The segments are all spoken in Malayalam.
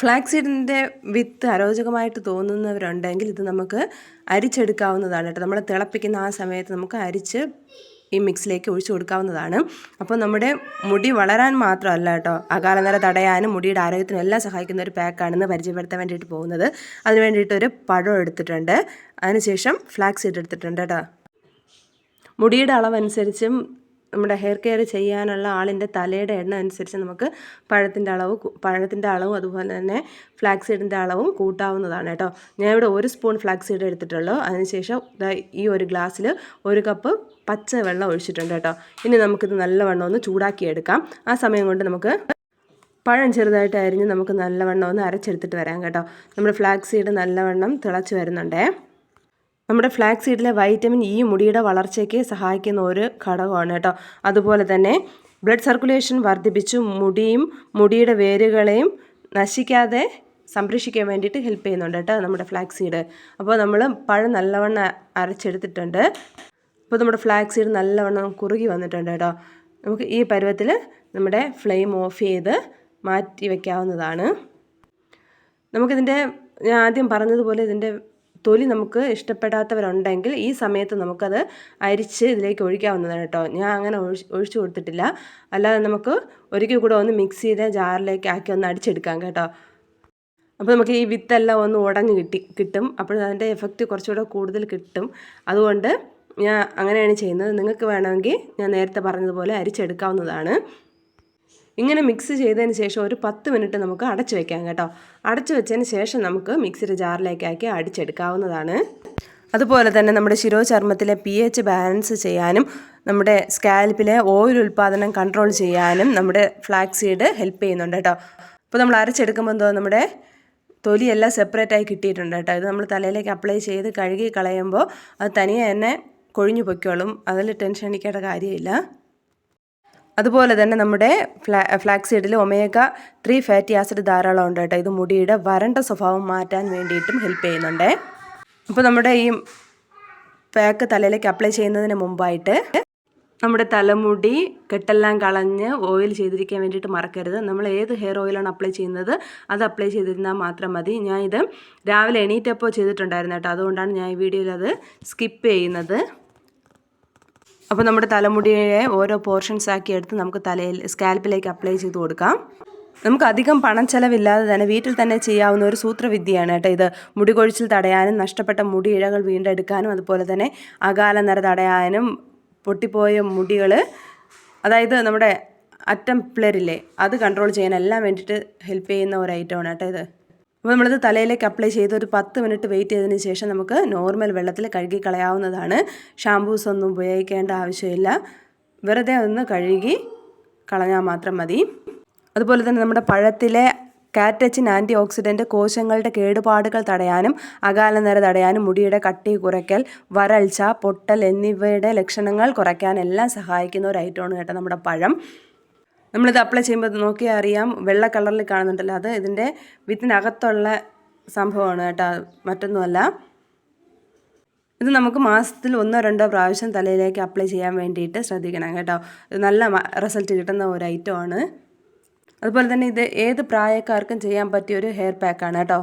ഫ്ലാക്സീഡിന്റെ വിത്ത് അരോചകമായിട്ട് തോന്നുന്നവരുണ്ടെങ്കിൽ ഇത് നമുക്ക് അരിച്ചെടുക്കാവുന്നതാണ് കേട്ടോ. നമ്മൾ തിളപ്പിക്കുന്ന ആ സമയത്ത് നമുക്ക് അരിച്ച് ഈ മിക്സിലേക്ക് ഒഴിച്ചു കൊടുക്കാവുന്നതാണ്. അപ്പോൾ നമ്മുടെ മുടി വളരാൻ മാത്രമല്ല കേട്ടോ. അകാലനര തടയാനും മുടിയുടെ ആരോഗ്യത്തിനും എല്ലാം സഹായിക്കുന്ന ഒരു പാക്കാണെന്ന് പരിചയപ്പെടുത്താൻ വേണ്ടിയിട്ട് പോകുന്നത്. അതിന് വേണ്ടിയിട്ടൊരു പഴം എടുത്തിട്ടുണ്ട്. അതിനുശേഷം ഫ്ലാക്സ് സീഡ് എടുത്തിട്ടുണ്ട് കേട്ടോ. മുടിയുടെ അളവനുസരിച്ചും നമ്മുടെ ഹെയർ കെയർ ചെയ്യാനുള്ള ആളിന്റെ തലയുടെ എണ്ണ അനുസരിച്ച് നമുക്ക് പഴത്തിന്റെ അളവ് പഴത്തിന്റെ അളവും അതുപോലെ തന്നെ ഫ്ലാക്സ് സീഡിന്റെ അളവും കൂട്ടാവുന്നതാണ് കേട്ടോ. ഞാൻ ഇവിടെ ഒരു സ്പൂൺ ഫ്ലാക്സ് സീഡ് എടുത്തിട്ടുള്ളൂ. അതിനുശേഷം ഈ ഒരു ഗ്ലാസ്സിൽ ഒരു കപ്പ് പച്ച വെള്ളം ഒഴിച്ചിട്ടുണ്ട് കേട്ടോ. ഇനി നമുക്കിത് നല്ലവണ്ണം ഒന്ന് ചൂടാക്കിയെടുക്കാം. ആ സമയം കൊണ്ട് നമുക്ക് പഴം ചെറുതായിട്ട് അരിഞ്ഞ് നമുക്ക് നല്ലവണ്ണം ഒന്ന് അരച്ചെടുത്തിട്ട് വരാം കേട്ടോ. നമ്മുടെ ഫ്ലാക്സ് സീഡ് നല്ലവണ്ണം തിളച്ച് വരുന്നുണ്ടേ. നമ്മുടെ ഫ്ലാക്സ് സീഡിലെ വൈറ്റമിൻ ഇ മുടിയുടെ വളർച്ചയ്ക്ക് സഹായിക്കുന്ന ഒരു ഘടകമാണ് കേട്ടോ. അതുപോലെ തന്നെ ബ്ലഡ് സർക്കുലേഷൻ വർദ്ധിപ്പിച്ചു മുടിയും മുടിയുടെ വേരുകളെയും നശിക്കാതെ സംരക്ഷിക്കാൻ വേണ്ടിയിട്ട് ഹെൽപ്പ് ചെയ്യുന്നുണ്ട് കേട്ടോ നമ്മുടെ ഫ്ലാക്സ് സീഡ് അപ്പോൾ നമ്മൾ പഴം നല്ലവണ്ണം അരച്ചെടുത്തിട്ടുണ്ട്. അപ്പോൾ നമ്മുടെ ഫ്ലാക്സ് സീഡ് നല്ലവണ്ണം കുറുകി വന്നിട്ടുണ്ട് കേട്ടോ. നമുക്ക് ഈ പരുവത്തിൽ നമ്മുടെ ഫ്ലെയിം ഓഫ് ചെയ്ത് മാറ്റി വയ്ക്കാവുന്നതാണ് നമുക്കിതിന്റെ ഞാൻ ആദ്യം പറഞ്ഞതുപോലെ ഇതിന്റെ തൊലി നമുക്ക് ഇഷ്ടപ്പെടാത്തവരുണ്ടെങ്കിൽ ഈ സമയത്ത് നമുക്കത് അരിച്ച് ഇതിലേക്ക് ഒഴിക്കാവുന്നതാണ് കേട്ടോ. ഞാൻ അങ്ങനെ ഒഴി ഒഴിച്ചു കൊടുത്തിട്ടില്ല. അല്ലാതെ നമുക്ക് ഒരിക്കൽ കൂടെ ഒന്ന് മിക്സ് ചെയ്ത് ജാറിലേക്ക് ആക്കി ഒന്ന് അടിച്ചെടുക്കാം കേട്ടോ. അപ്പോൾ നമുക്ക് ഈ വിത്തെല്ലാം ഒന്ന് ഉടഞ്ഞ് കിട്ടി കിട്ടും. അപ്പോൾ അതിന്റെ എഫക്റ്റ് കുറച്ചുകൂടെ കൂടുതൽ കിട്ടും. അതുകൊണ്ട് ഞാൻ അങ്ങനെയാണ് ചെയ്യുന്നത്. നിങ്ങൾക്ക് വേണമെങ്കിൽ ഞാൻ നേരത്തെ പറഞ്ഞതുപോലെ അരിച്ചെടുക്കാവുന്നതാണ്. ഇങ്ങനെ മിക്സ് ചെയ്തതിന് ശേഷം ഒരു പത്ത് മിനിറ്റ് നമുക്ക് അടച്ചു വെക്കാം കേട്ടോ. അടച്ചു വെച്ചതിന് ശേഷം നമുക്ക് മിക്സിയുടെ ജാറിലേക്കാക്കി അടിച്ചെടുക്കാവുന്നതാണ്. അതുപോലെ തന്നെ നമ്മുടെ ശിരോചർമ്മത്തിലെ പി എച്ച് ബാലൻസ് ചെയ്യാനും നമ്മുടെ സ്കാൽപ്പിലെ ഓയിൽ ഉൽപ്പാദനം കൺട്രോൾ ചെയ്യാനും നമ്മുടെ ഫ്ലാക്സ് സീഡ് ഹെൽപ്പ് ചെയ്യുന്നുണ്ട് കേട്ടോ. അപ്പോൾ നമ്മൾ അരച്ചെടുക്കുമ്പോൾ എന്തോ നമ്മുടെ തൊലിയെല്ലാം സെപ്പറേറ്റ് ആയി കിട്ടിയിട്ടുണ്ട് കേട്ടോ. ഇത് നമ്മൾ തലയിലേക്ക് അപ്ലൈ ചെയ്ത് കഴുകി കളയുമ്പോൾ അത് തനിയെ തന്നെ കൊഴിഞ്ഞു പൊയ്ക്കോളും. അതിൽ ടെൻഷൻ അടിക്കേണ്ട കാര്യമില്ല. അതുപോലെ തന്നെ നമ്മുടെ ഫ്ലാ ഫ്ലാക്സ് സീഡിൽ ഒമേഗ ത്രീ ഫാറ്റി ആസിഡ് ധാരാളം ഉണ്ട് കേട്ടോ. ഇത് മുടിയുടെ വരണ്ട സ്വഭാവം മാറ്റാൻ വേണ്ടിയിട്ടും ഹെൽപ്പ് ചെയ്യുന്നുണ്ട്. അപ്പോൾ നമ്മുടെ ഈ പാക്ക് തലയിലേക്ക് അപ്ലൈ ചെയ്യുന്നതിന് മുമ്പായിട്ട് നമ്മുടെ തലമുടി കെട്ടെല്ലാം കളഞ്ഞ് ഓയിൽ ചെയ്തിരിക്കാൻ വേണ്ടിയിട്ട് മറക്കരുത്. നമ്മൾ ഏത് ഹെയർ ഓയിലാണ് അപ്ലൈ ചെയ്യുന്നത് അത് അപ്ലൈ ചെയ്തിരുന്നാൽ മാത്രം മതി. ഞാൻ ഇത് രാവിലെ എണീറ്റപ്പോൾ ചെയ്തിട്ടുണ്ടായിരുന്നു കേട്ടോ. അതുകൊണ്ടാണ് ഞാൻ ഈ വീഡിയോയിൽ അത് സ്കിപ്പ് ചെയ്യുന്നത്. അപ്പോൾ നമ്മുടെ തലമുടിയെ ഓരോ പോർഷൻസ് ആക്കി എടുത്ത് നമുക്ക് തലയിൽ സ്കാൽപ്പിലേക്ക് അപ്ലൈ ചെയ്ത് കൊടുക്കാം. നമുക്ക് അധികം പണം ചെലവില്ലാതെ തന്നെ വീട്ടിൽ തന്നെ ചെയ്യാവുന്ന ഒരു സൂത്രവിദ്യയാണ് കേട്ടോ ഇത്. മുടി കൊഴിച്ചിൽ തടയാനും നഷ്ടപ്പെട്ട മുടി ഇഴകൾ വീണ്ടെടുക്കാനും അതുപോലെ തന്നെ അകാല നിര തടയാനും പൊട്ടിപ്പോയ മുടികൾ അതായത് നമ്മുടെ അറ്റം പിളരില്ലേ അത് കൺട്രോൾ ചെയ്യാൻ എല്ലാം വേണ്ടിയിട്ട് ഹെൽപ്പ് ചെയ്യുന്ന ഒരു ഐറ്റമാണ് കേട്ടോ ഇത്. അപ്പോൾ നമ്മളിത് തലയിലേക്ക് അപ്ലൈ ചെയ്ത് ഒരു പത്ത് മിനിറ്റ് വെയിറ്റ് ചെയ്തതിന് ശേഷം നമുക്ക് നോർമൽ വെള്ളത്തിൽ കഴുകി കളയാവുന്നതാണ്. ഷാംപൂസ് ഒന്നും ഉപയോഗിക്കേണ്ട ആവശ്യമില്ല. വെറുതെ ഒന്ന് കഴുകി കളഞ്ഞാൽ മാത്രം മതി. അതുപോലെ തന്നെ നമ്മുടെ പഴത്തിലെ കാറ്റച്ചിൻ ആന്റി ഓക്സിഡന്റ് കോശങ്ങളുടെ കേടുപാടുകൾ തടയാനും അകാലനര തടയാനും മുടിയുടെ കട്ടി കുറയ്ക്കൽ വരൾച്ച പൊട്ടൽ എന്നിവയുടെ ലക്ഷണങ്ങൾ കുറയ്ക്കാനെല്ലാം സഹായിക്കുന്ന ഒരു ഐറ്റമാണ് കേട്ടോ നമ്മുടെ പഴം. നമ്മളിത് അപ്ലൈ ചെയ്യുമ്പോൾ നോക്കിയാൽ അറിയാം. വെള്ള കളറിൽ കാണുന്നുണ്ടല്ലോ അത്. ഇതിന്റെ വിത്തിനകത്തുള്ള സംഭവമാണ് കേട്ടോ. മറ്റൊന്നുമല്ല. ഇത് നമുക്ക് മാസത്തിൽ ഒന്നോ രണ്ടോ പ്രാവശ്യം തലയിലേക്ക് അപ്ലൈ ചെയ്യാൻ വേണ്ടിയിട്ട് ശ്രദ്ധിക്കണം കേട്ടോ. ഇത് നല്ല റിസൾട്ട് കിട്ടുന്ന ഒരു ഐറ്റമാണ് അതുപോലെ തന്നെ ഇത് ഏത് പ്രായക്കാർക്കും ചെയ്യാൻ പറ്റിയ ഒരു ഹെയർ പാക്കാണ് കേട്ടോ.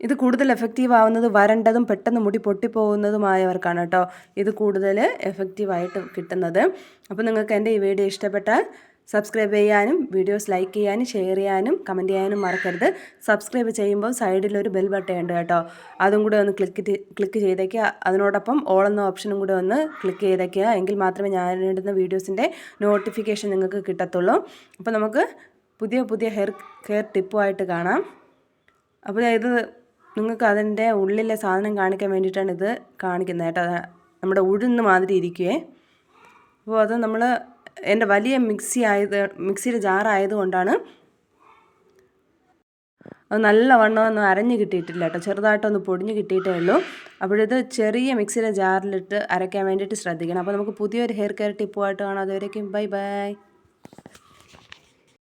ഇത് കൂടുതൽ എഫക്റ്റീവ് ആവുന്നത് വരണ്ടതും പെട്ടെന്ന് മുടി പൊട്ടിപ്പോകുന്നതുമായവർക്കാണ് കേട്ടോ. ഇത് കൂടുതൽ എഫക്റ്റീവായിട്ട് കിട്ടുന്നത്. അപ്പോൾ നിങ്ങൾക്ക് എന്റെ ഈ വീഡിയോ ഇഷ്ടപ്പെട്ടാൽ സബ്സ്ക്രൈബ് ചെയ്യാനും വീഡിയോസ് ലൈക്ക് ചെയ്യാനും ഷെയർ ചെയ്യാനും കമന്റ് ചെയ്യാനും മറക്കരുത്. സബ്സ്ക്രൈബ് ചെയ്യുമ്പോൾ സൈഡിലൊരു ബെൽ ബട്ടൺ ഉണ്ട് കേട്ടോ. അതും കൂടെ ഒന്ന് ക്ലിക്ക് ക്ലിക്ക് ചെയ്തേക്കുക. അതിനോടൊപ്പം ഓൾ എന്ന ഓപ്ഷനും കൂടെ ഒന്ന് ക്ലിക്ക് ചെയ്തേക്കുക. എങ്കിൽ മാത്രമേ ഞാൻ ഇടുന്ന വീഡിയോസിന്റെ നോട്ടിഫിക്കേഷൻ നിങ്ങൾക്ക് കിട്ടത്തുള്ളൂ. അപ്പോൾ നമുക്ക് പുതിയ പുതിയ ഹെയർ ഹെയർ ടിപ്പുമായിട്ട് കാണാം. അപ്പോൾ ഇത് നിങ്ങൾക്ക് അതിന്റെ ഉള്ളിലെ സാധനം കാണിക്കാൻ വേണ്ടിയിട്ടാണ് ഇത് കാണിക്കുന്നത് കേട്ടോ. നമ്മുടെ ഉഴുന്ന് മാതിരി ഇരിക്കുവേ. അപ്പോൾ അത് നമ്മൾ എന്റെ വലിയ മിക്സി ആയത് മിക്സിയുടെ ജാറായതുകൊണ്ടാണ് അത് നല്ലവണ്ണം ഒന്നും അരഞ്ഞ് കിട്ടിയിട്ടില്ല കേട്ടോ. ചെറുതായിട്ടൊന്ന് പൊടിഞ്ഞ് കിട്ടിയിട്ടേ ഉള്ളൂ. അപ്പോഴിത് ചെറിയ മിക്സിയുടെ ജാറിലിട്ട് അരയ്ക്കാൻ വേണ്ടിയിട്ട് ശ്രദ്ധിക്കണം. അപ്പോൾ നമുക്ക് പുതിയൊരു ഹെയർ കെയർ ടിപ്പുമായിട്ട് കാണാം. അതുവരേക്കും ബൈ ബൈ.